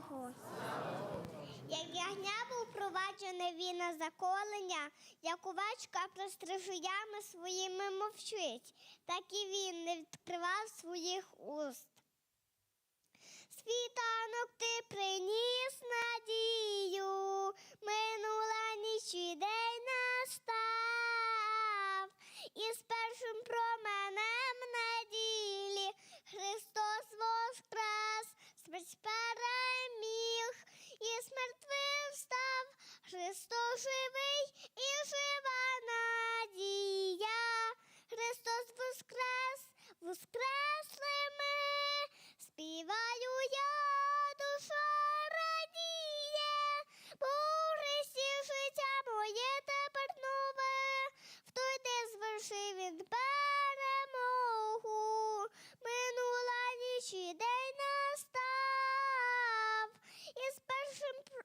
Богу. Як ягня був проваджений він на заколення, як овечка прострижуями своїми мовчить, так і він не відкривав своїх уст. Світанок ти приніс живий і жива надія. Христос воскрес, воскресли ми, співаю я, душа радіє, бо у Христі життя моє тепер нове, в той день звершив він перемогу, минула ніч і день настав, і з першим пр-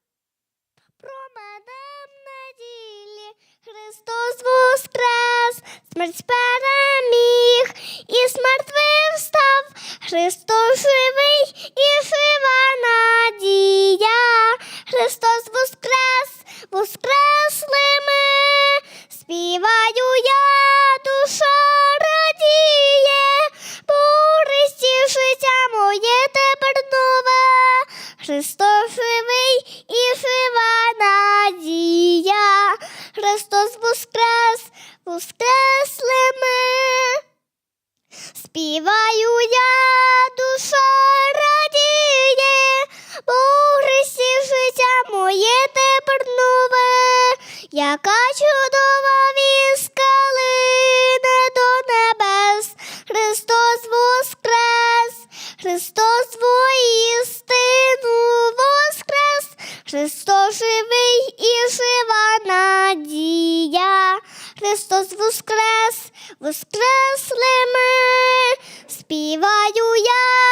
Воскрес, смерть переміг, і смерть встав, Христос живий і жива надія. Христос воскрес, воскресли ми, співаю я, душа радіє, у Христі життя моє тепер нове. Христос живий і жива надія. Христос воскрес, воскресли ми. Співаю я, душа радіє, бо Христі життя моє тепер нове, яка чудова віска лине до небес, Христос воскрес, Христос воістину воскрес, Христос живий і жива Христос воскрес, воскресли ми, співаю я,